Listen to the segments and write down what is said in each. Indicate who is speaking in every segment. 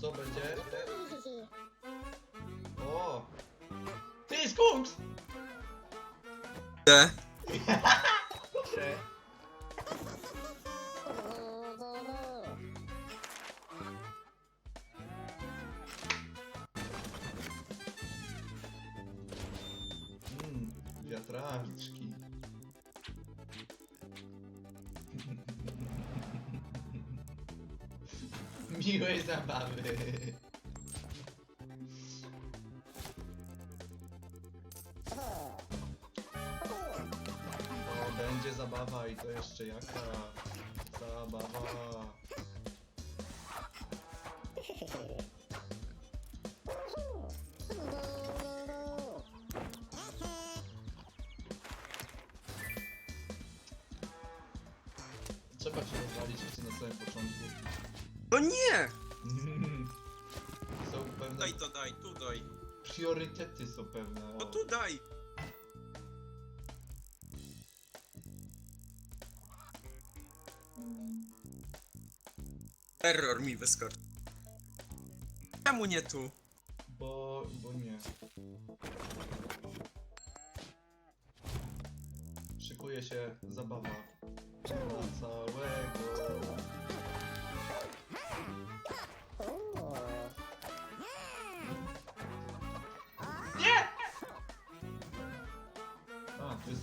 Speaker 1: Co będzie? O! Ty, skunks!
Speaker 2: Gdzie?
Speaker 1: Mmm, wiatraczki. Miłej zabawy. O, będzie zabawa i to jeszcze jaka zabawa.
Speaker 2: Nie!
Speaker 1: Są pewne
Speaker 2: Daj to daj, tu daj.
Speaker 1: priorytety są pewne.
Speaker 2: No
Speaker 1: o.
Speaker 2: tu daj. Error mi wyskoczył. Czemu nie tu?
Speaker 1: Bo, bo nie. Szykuje się zabawa. Na całego.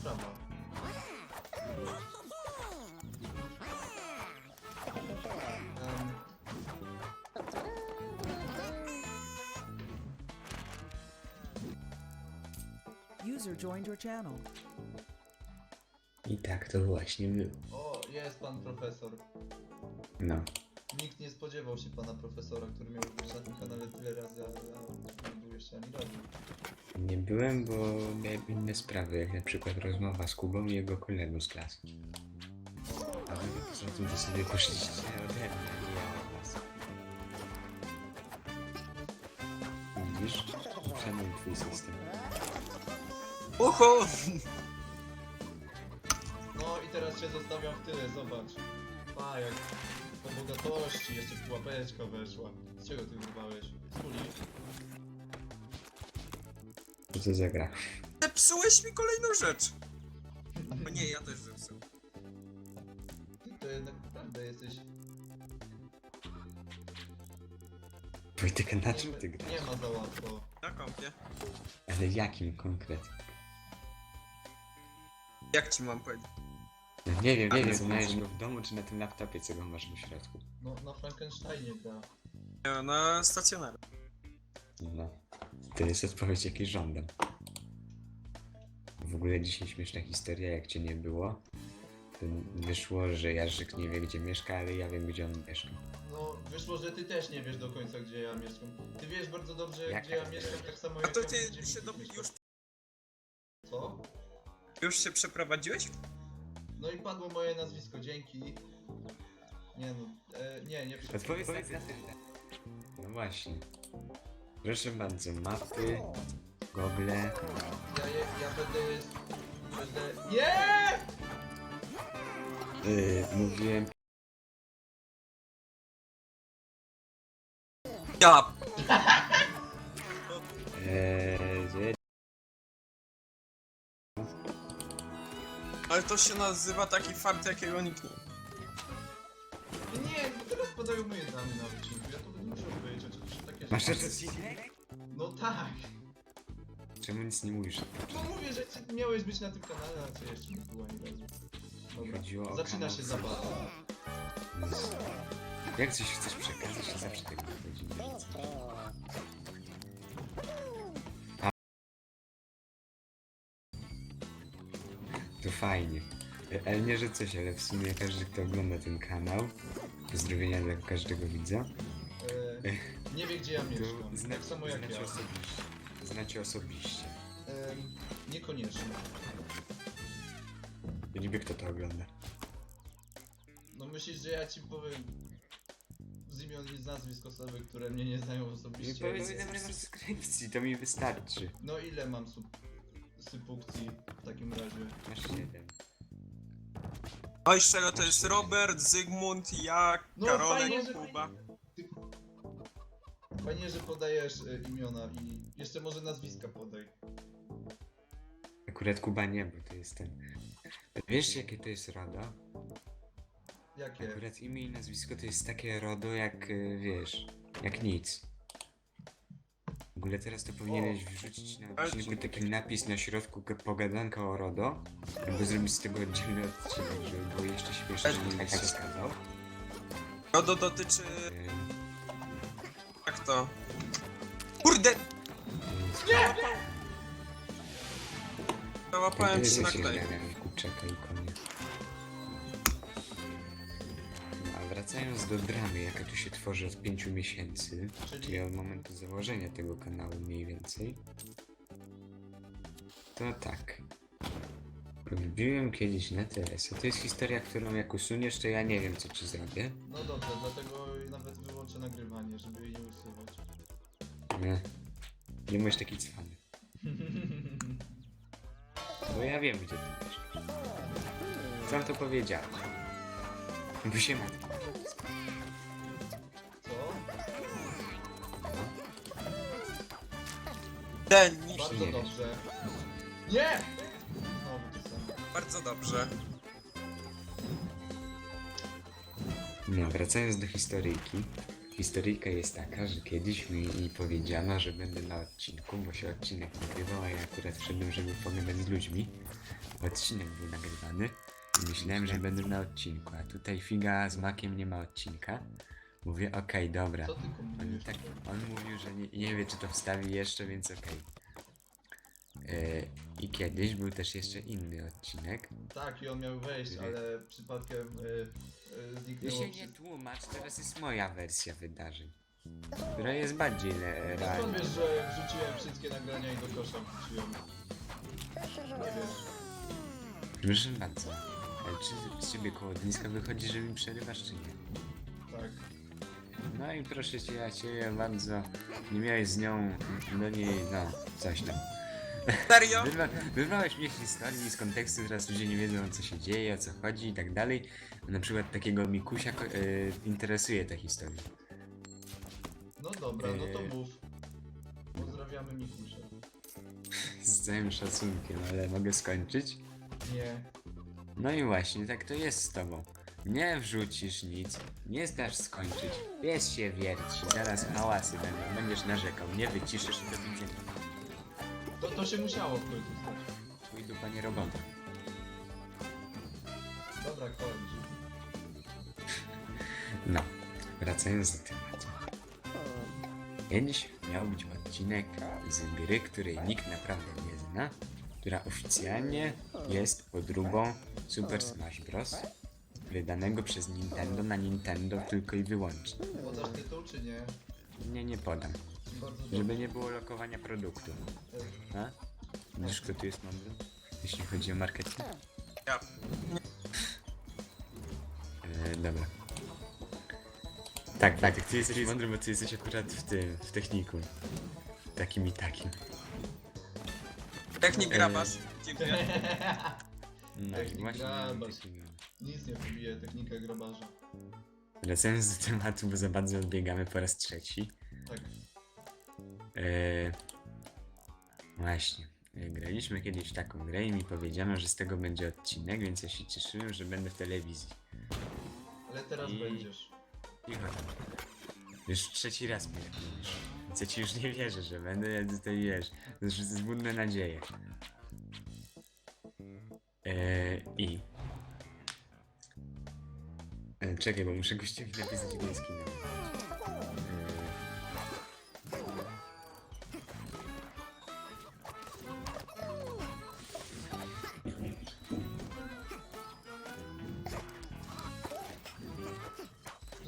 Speaker 1: Sprawa. Um,
Speaker 3: User joined your channel.
Speaker 4: I tak to właśnie było.
Speaker 1: o, jest pan profesor.
Speaker 4: No.
Speaker 1: Nikt nie spodziewał się pana profesora, który miał być na tym kanale tyle razy, a ja nie był jeszcze ani razu.
Speaker 4: Nie byłem, bo miałem inne sprawy, jak na przykład rozmowa z Kubą i jego kolegą z klasy. A wy poza tym, że sobie poszliście ode mnie, a nie ja od was. Widzisz? Szanuj twój system.
Speaker 2: Uhu!
Speaker 1: No i teraz cię zostawiam w tyle, zobacz. A, jak po bogatości, jeszcze pułapeczka weszła. Z czego ty wyrwałeś? Z kuli?
Speaker 4: Co to za gra?
Speaker 2: Zepsułeś mi kolejną rzecz. O nie, ja też zepsułem.
Speaker 1: Ty to jednak naprawdę jesteś...
Speaker 4: Wojtek, na
Speaker 1: Nie,
Speaker 4: czym ty
Speaker 1: nie
Speaker 4: grasz?
Speaker 1: ma za łatwo.
Speaker 2: Na kompie.
Speaker 4: Ale jakim konkretnie?
Speaker 2: Jak ci mam powiedzieć?
Speaker 4: No nie wiem, nie
Speaker 2: Ale
Speaker 4: wiem,
Speaker 2: co
Speaker 4: znajdziesz go w domu czy na tym laptopie, co go masz w środku.
Speaker 1: No, na Frankensteinie gra.
Speaker 2: Nie, Na stacjonarze.
Speaker 4: No. To jest odpowiedź, jakiej żądam. W ogóle dzisiaj śmieszna historia, jak cię nie było. To wyszło, że Jarzyk nie wie, gdzie mieszka, ale ja wiem, gdzie on mieszka.
Speaker 1: No, wyszło, że ty też nie wiesz do końca, gdzie ja mieszkam. Ty wiesz bardzo dobrze,
Speaker 4: Jak
Speaker 1: gdzie ja mieszkam, tak samo
Speaker 2: A
Speaker 1: jak
Speaker 2: to
Speaker 1: wiem,
Speaker 2: ty
Speaker 1: gdzie
Speaker 2: się
Speaker 1: Miki
Speaker 2: do...
Speaker 1: mieszka.
Speaker 2: już,
Speaker 1: Co?
Speaker 2: już się przeprowadziłeś?
Speaker 1: No i padło moje nazwisko, dzięki. Nie no, e, nie, nie
Speaker 4: Odpowiedz tak na. No właśnie. Proszę bardzo, mapy, gogle.
Speaker 1: Ja, je, ja będę. Będę... Nie!
Speaker 4: Yy, mówiłem
Speaker 2: Ja!
Speaker 4: Eee, że-
Speaker 2: Ale to się nazywa taki fart, jakiego nikt nie...
Speaker 1: Nie, bo teraz podają moje dane na odcinku, ja to
Speaker 4: Masz odcinek?
Speaker 1: No tak.
Speaker 4: Czemu nic nie mówisz?
Speaker 1: No mówię, że ty miałeś być na tym kanale, a ty jeszcze nie było ani razu. Dobra,
Speaker 4: Chodziło o
Speaker 1: zaczyna
Speaker 4: kanał
Speaker 1: się zabawa.
Speaker 4: Jak coś chcesz przekazać, to zawsze tego widzę. A- To fajnie. Ale nie, że coś, ale w sumie każdy, kto ogląda ten kanał, pozdrowienia dla każdego widza,
Speaker 1: nie wie gdzie ja mieszkam,
Speaker 4: zna,
Speaker 1: tak samo jak
Speaker 4: znacie
Speaker 1: ja.
Speaker 4: osobiście. Znacie osobiście.
Speaker 1: E, niekoniecznie.
Speaker 4: To niby kto to ogląda.
Speaker 1: No myślisz, że ja ci powiem z imion i z nazwisk osoby, które mnie nie znają
Speaker 4: Nie
Speaker 1: osobiście.
Speaker 4: powiedz na subskrypcji, to mi wystarczy.
Speaker 1: No ile mam sub... sypukcji w takim razie?
Speaker 4: Masz 7.
Speaker 2: Oj, z czego to jest Robert, Zygmunt, ja,
Speaker 1: No,
Speaker 2: Karolek,
Speaker 1: fajnie, że-
Speaker 2: Kuba.
Speaker 1: Fajnie, że podajesz y, imiona i jeszcze może nazwiska podaj.
Speaker 4: Akurat Kuba nie, bo to jest ten... Wiesz jakie to jest RODO?
Speaker 1: Jakie?
Speaker 4: Akurat imię i nazwisko to jest takie RODO jak, y, wiesz, jak nic. W ogóle teraz to powinieneś wrzucić na
Speaker 2: Ale
Speaker 4: odcinku
Speaker 2: ci-
Speaker 4: taki napis na środku g- pogadanka o RODO, albo zrobić z tego oddzielny odcinek, żeby było jeszcze śmieszniej
Speaker 2: Ale-
Speaker 4: niż tak skazał.
Speaker 2: Rodo dotyczy... To? Kurde!
Speaker 4: Nie!
Speaker 2: Załapałem się na klej.
Speaker 4: No, a wracając do dramy, jaka tu się tworzy od 5 miesięcy,
Speaker 1: Czyli-
Speaker 4: czyli od momentu założenia tego kanału mniej więcej, to tak. Wbiłem kiedyś na TS. To jest historia, którą jak usuniesz, to ja nie wiem, co ci zrobię.
Speaker 1: No dobrze, dlatego Nie
Speaker 4: możesz taki cwany. Bo ja wiem, gdzie ty mieszkasz. Sam to powiedziałem. Bo się matka.
Speaker 1: Co?
Speaker 2: Ten, niż...
Speaker 1: Bardzo
Speaker 4: Nie.
Speaker 1: dobrze. Nie! Znowu to samo.
Speaker 2: Bardzo dobrze.
Speaker 4: No, wracając do historyjki. Historyjka jest taka, że kiedyś mi, powiedziano, że będę na odcinku, bo się odcinek nagrywał, a ja akurat wszedłem, żeby pogadać z ludźmi. Odcinek był nagrywany i myślałem, że będę na odcinku, a tutaj Figa z Makiem nie ma odcinka. Mówię, okej, dobra. On, tak, on mówił, że nie, nie wie, czy to wstawi jeszcze, więc okej. E, I kiedyś był też jeszcze inny odcinek.
Speaker 1: Tak, i on miał wejść, ale przypadkiem y, y,
Speaker 4: Ty
Speaker 1: zniknęło
Speaker 4: się nie tłumacz, teraz jest moja wersja wydarzeń. Która jest bardziej le-
Speaker 1: No skąd
Speaker 4: realna.
Speaker 1: wiesz, że wrzuciłem wszystkie nagrania i do kosza wrzuciłem? Nie wiesz.
Speaker 4: Proszę bardzo. Ale czy z ciebie koło ogniska wychodzi, że mi przerywasz, czy nie?
Speaker 1: Tak.
Speaker 4: No i proszę cię, ja cię bardzo. Nie miałeś z nią, do niej, no, coś tam.
Speaker 2: Serio?
Speaker 4: Wyrwa, wyrwałeś mnie z historii, z kontekstu, teraz ludzie nie wiedzą o co się dzieje, o co chodzi i tak dalej. Na przykład takiego Mikusia ko- e, interesuje ta historia.
Speaker 1: No dobra, no to
Speaker 4: Eee.
Speaker 1: mów. Pozdrawiamy Mikusia.
Speaker 4: Z całym szacunkiem, ale mogę skończyć?
Speaker 1: Nie.
Speaker 4: No i właśnie, tak to jest z tobą. Nie wrzucisz nic, nie zdasz skończyć, pies się wierci, zaraz hałasy będą, będziesz narzekał, nie wyciszysz i do widzenia.
Speaker 1: To, to się musiało w końcu stać.
Speaker 4: Twój dupa nie robota.
Speaker 1: Dobra, kończ.
Speaker 4: No, wracając do tematu. Kiedyś miał być odcinek z gry, której nikt naprawdę nie zna, która oficjalnie jest podróbą Super Smash Bros. wydanego przez Nintendo na Nintendo tylko i wyłącznie.
Speaker 1: Podasz tytuł czy nie?
Speaker 4: Nie, nie podam, żeby nie było lokowania produktu. A? Wiesz, kto tu jest mądry? Jeśli chodzi o marketing?
Speaker 2: Ja.
Speaker 4: E, dobra. Tak, tak, ty jesteś mądry, bo ty jesteś akurat w tym, w technikum. Takim i takim.
Speaker 2: Jak nie grabasz? Dziękuję.
Speaker 4: No
Speaker 1: Technik
Speaker 4: i właśnie.
Speaker 1: grabarz.
Speaker 4: takim-
Speaker 1: Nic nie pobije technika grabarza.
Speaker 4: Wracając do tematu, bo za bardzo odbiegamy po raz trzeci.
Speaker 1: Tak.
Speaker 4: E, właśnie. E, Graliśmy kiedyś w taką grę i mi powiedziano, że z tego będzie odcinek, więc ja się cieszyłem, że będę w telewizji.
Speaker 1: Ale teraz
Speaker 4: I-
Speaker 1: będziesz.
Speaker 4: Cicho tam. Już trzeci raz mi tak mówisz. Więc ja ci już nie wierzę, że będę, ja tutaj wiesz. To już zbudne nadzieje. Eee, I... E, czekaj, bo muszę gościowi napisać numer.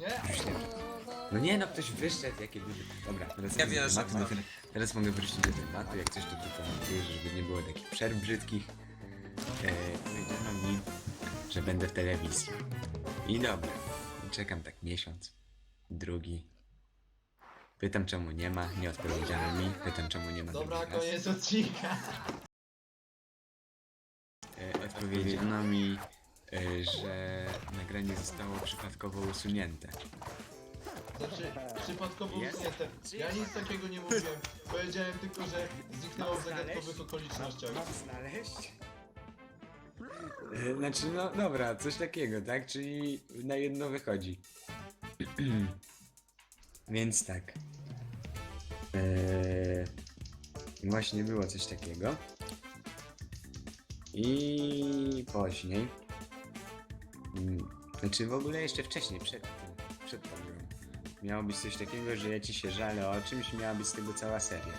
Speaker 4: Eee,
Speaker 1: Nie?
Speaker 4: No nie no, ktoś wyszedł, jakie duże... Dobra, teraz
Speaker 2: Ja wierzę
Speaker 4: tematu,
Speaker 2: w to.
Speaker 4: no teraz, mogę wrócić do tematu, jak coś to tu komentuję, żeby nie było takich przerw brzydkich. E, powiedziano mi, że będę w telewizji. I dobra, czekam tak miesiąc, drugi. Pytam czemu nie ma, nie odpowiedziano mi, pytam czemu nie ma
Speaker 1: Dobra,
Speaker 4: drugi raz.
Speaker 1: koniec odcinka.
Speaker 4: E, odpowiedziano mi, y, że nagranie zostało przypadkowo usunięte.
Speaker 1: Znaczy, przypadkowo
Speaker 4: Jest?
Speaker 1: usunięte. Ja nic takiego nie mówiłem. Powiedziałem tylko, że zniknęło w zagadkowych okolicznościach.
Speaker 4: Mam znaleźć? Y, Znaczy, no dobra, coś takiego, tak? Czyli na jedno wychodzi. Więc tak. Eee, właśnie było coś takiego. I później. mm, Znaczy w ogóle jeszcze wcześniej, przed przed tą. Miało być coś takiego, że ja ci się żalę o czymś, miała być z tego cała seria.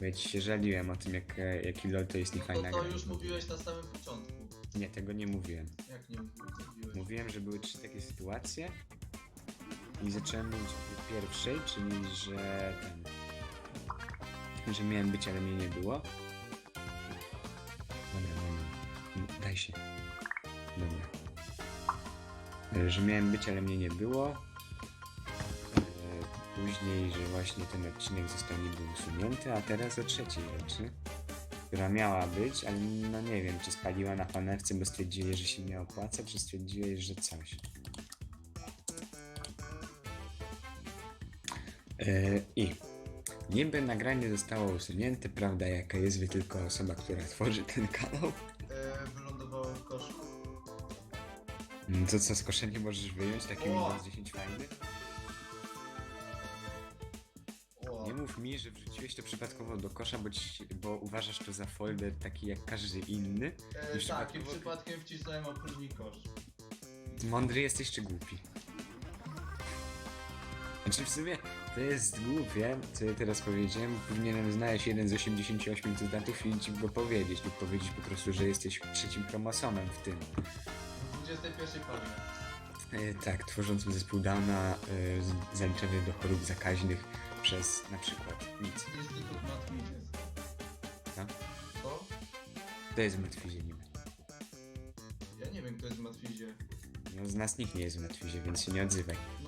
Speaker 4: Bo ja ci się żaliłem o tym, jak, e, jaki LOL to jest
Speaker 1: No
Speaker 4: niefajna
Speaker 1: to, to
Speaker 4: gra.
Speaker 1: już mówiłeś na samym początku.
Speaker 4: Nie, tego nie mówiłem.
Speaker 1: Jak nie mówiłeś?
Speaker 4: Mówiłem, że były trzy takie sytuacje i zacząłem mówić o tej pierwszej, czyli że ten, że miałem być, ale mnie nie było. Dobra, dobra, daj się. Dobra. Że miałem być, ale mnie nie było. Później, że właśnie ten odcinek został niby usunięty, a teraz o trzeciej rzeczy, która miała być, ale no nie wiem, czy spaliła na panewce, bo stwierdziłeś, że się nie opłaca, czy stwierdziłeś, że coś. E, I niby nagranie zostało usunięte, prawda jaka jest, wie tylko osoba, która tworzy ten kanał.
Speaker 1: E, wylądowało w koszu.
Speaker 4: Mm, To co, z kosza nie możesz wyjąć, taki
Speaker 1: O!
Speaker 4: Windows 10 fajny? Nie mów mi, że wrzuciłeś to przypadkowo do kosza, bo, ci, bo uważasz to za folder taki jak każdy inny.
Speaker 1: e,
Speaker 4: i
Speaker 1: tak, i
Speaker 4: przypadkowo-
Speaker 1: przypadkiem wcisnąłem opróżni kosz.
Speaker 4: Mądry jesteś czy głupi? Znaczy w sumie to jest głupie, co ja teraz powiedziałem. Powinienem znaleźć jeden z 88 cytatów i ci go powiedzieć, lub powiedzieć po prostu, że jesteś trzecim chromosomem w tym.
Speaker 1: W 21 fali.
Speaker 4: E, tak, tworząc zespół Downa e, z- zaliczany do chorób zakaźnych przez na przykład nic.
Speaker 1: Instytut Matwiziec.
Speaker 4: Co?
Speaker 1: To?
Speaker 4: To jest w Matwizie niby.
Speaker 1: Ja nie wiem, kto jest w Matwizie.
Speaker 4: No z nas nikt nie jest w Matwizie, więc się nie odzywaj.